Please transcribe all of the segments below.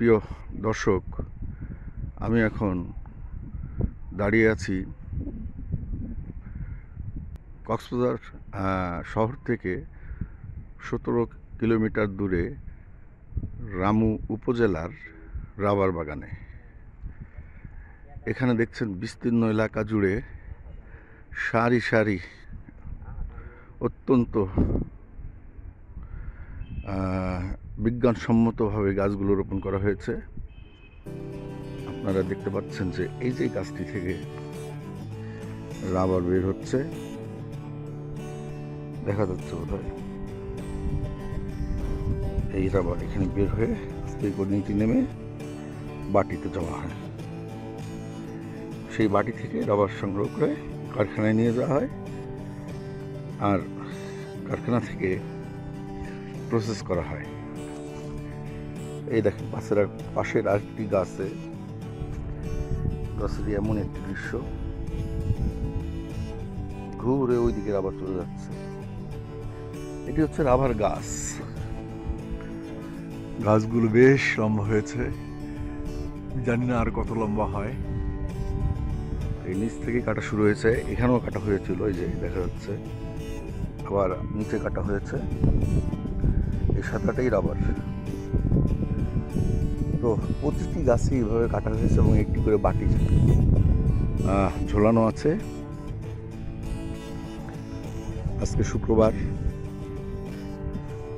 প্রিয় দর্শক, আমি এখন দাঁড়িয়ে আছি কক্সবাজার শহর থেকে সতেরো কিলোমিটার দূরে রামু উপজেলার রাবার বাগানে। এখানে দেখছেন বিস্তীর্ণ এলাকা জুড়ে সারি সারি অত্যন্ত বিজ্ঞানসম্মতভাবে গাছগুলো রোপণ করা হয়েছে। আপনারা দেখতে পাচ্ছেন যে এই যে গাছটি থেকে রাবার বের হচ্ছে, দেখা যাচ্ছে বোধহয় এই রাবার এখানে বের হয়ে আস্তে করে নেমে বাটিতে জমা হয়। সেই বাটি থেকে রাবার সংগ্রহ করে কারখানায় নিয়ে যাওয়া হয় আর কারখানা থেকে প্রসেস করা হয়। এই দেখেন পাশের পাশের আরেকটি গাছে। গাছের এমন একটি দৃশ্য। ঘুরে ওই ওইদিকে আবার চলে যাচ্ছে। এটি হচ্ছে রাবার গাছ। গাছগুলো বেশ লম্বা হয়েছে। জানি না আর কত লম্বা হয়। এই নিচ থেকে কাটা শুরু হয়েছে। এখানেও কাটা হয়েছিল, এই যে দেখা যাচ্ছে। আবার নিচে কাটা হয়েছে। এই সাতটাই রাবার। তো প্রতিটি গাছে এইভাবে কাটা হয়েছে এবং একটি করে বাটি ঝোলানো আছে। আজকে শুক্রবার,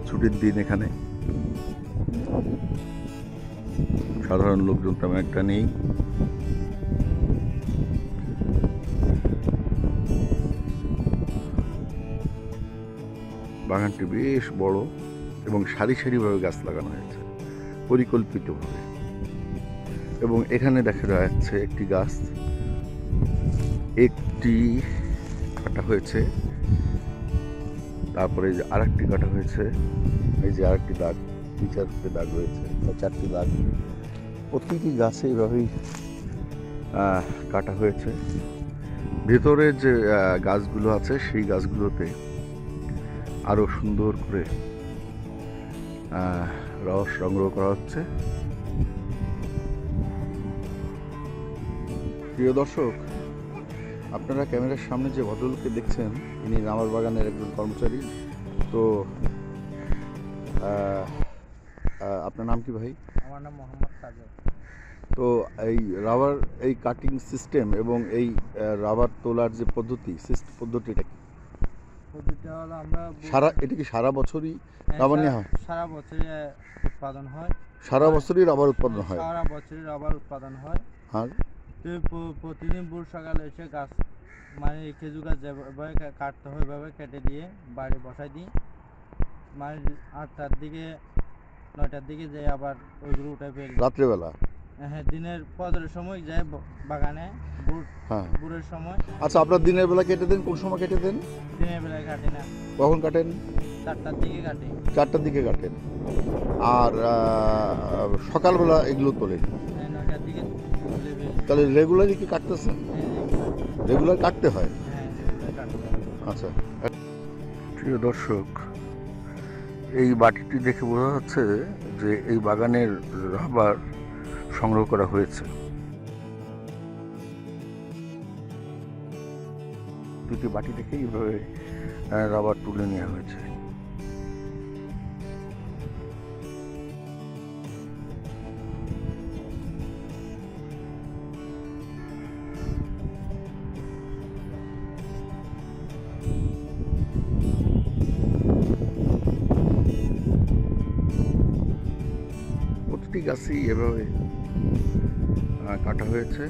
ছুটির দিন এখানে। সাধারণ লোকজন তেমন একটা নেই। বাগানটি বেশ বড় এবং সারি সারিভাবে গাছ লাগানো হয়েছে। পরিকল্পিতভাবে। এবং এখানে দেখা যাচ্ছে একটি গাছ। একটি কাটা হয়েছে। তারপরে যে আরেকটি কাটা হয়েছে। এই যে আরেকটি দাগ, তিন চারটে দাগ রয়েছে বা চারটি দাগ। প্রতিটি গাছে এইভাবেই কাটা হয়েছে। ভেতরে যে গাছগুলো আছে, সেই গাছগুলোতে আরও সুন্দর করে রস সংগ্রহ করা হচ্ছে। প্রিয় দর্শক আপনারা ক্যামেরার সামনে যে ভদ্রলোককে দেখছেন ইনি রামার বাগানের একজন কর্মচারী। তো আপনার নাম কি ভাই? আমার নাম মোহাম্মদ সাজেদ তো এই রাবার এই কাটিং সিস্টেম এবং এই রাবার তোলার যে পদ্ধতি সিস্ট- পদ্ধতিটা কি? পদ্ধতিটা হলো আমরা সারা এটা কি সারা বছরই হ্যাঁ, রাবার নেওয়া হয়? সারা বছরে উৎপাদন হয়। সারা বছরই রাবার উৎপাদন হয়? সারা বছরে রাবার উৎপাদন হয়। আর? প্রতিদিন ভোর সকালে এসে গাছ মানে খেজুর গাছ যেভাবে কাটতে হয় ওইভাবে কেটে দিয়ে বাড়ি বসাই দিই। মানে আটটার দিকে নয়টার দিকে যাই আবার ওইগুলো উঠে ফেলি রাত্রেবেলা? হ্যাঁ দিনের পদরের সময় ব- বাগানে হ্যাঁ। ভোরের সময়। আচ্ছা আপনার দিনের বেলা কেটে দেন কোন সময় কেটে দেন? দিনের বেলায় কাটি না। কখন কাটেন? চারটার দিকে কাটি। চারটার দিকে কাটেন। আর সকালবেলা এগুলো তোলেন? হ্যাঁ, দিকে তাহলে রেগুলারই কি কাটতেছেন? হ্যাঁ, রেগুলার। কাটতে হয়? হ্যাঁ। আচ্ছা। প্রিয় দর্শক এই বাটিটি দেখে বোঝা যাচ্ছে যে এই বাগানের রাবার সংগ্রহ করা হয়েছে। দুটি বাটি থেকে এইভাবে রাবার তুলে নেওয়া হয়েছে। প্রতিটি গাছই এভাবে কাটা হয়েছে।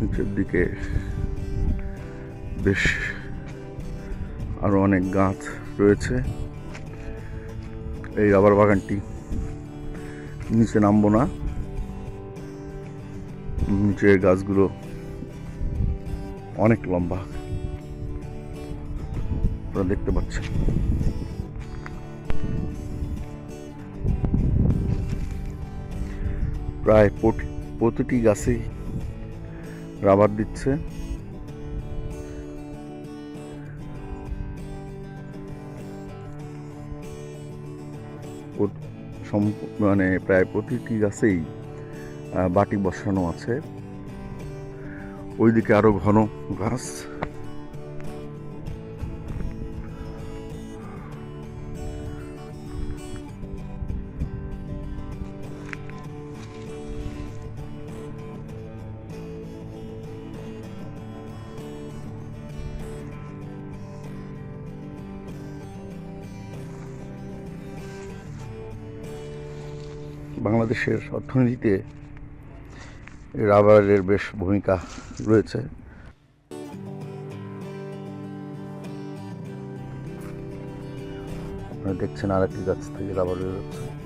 নিচের দিকে বেশ আরও অনেক গাছ রয়েছে। এই রাবার বাগানটি নিচে নামবো না। নিচের গাছগুলো অনেক লম্বা। আপনারা দেখতে পাচ্ছেন। প্রায় প্রতিটি গাছেই রাবার দিচ্ছে। মানে প্রায় প্রতিটি গাছেই বাটি বসানো আছে। ওইদিকে আরও ঘন গাছ। বাংলাদেশের অর্থনীতিতে রাবারের বেশ ভূমিকা রয়েছে। আপনারা দেখছেন আরেকটি গাছ থেকে রাবার বেরোচ্ছে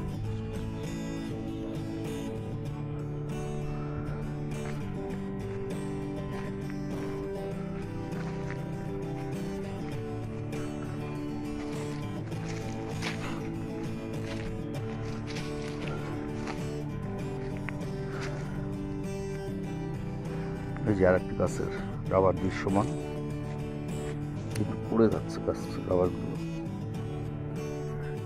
এই যে আরেকটি গাছের রাবার দৃশ্যমান। কিন্তু পড়ে যাচ্ছে গাছ রাবারগুলো।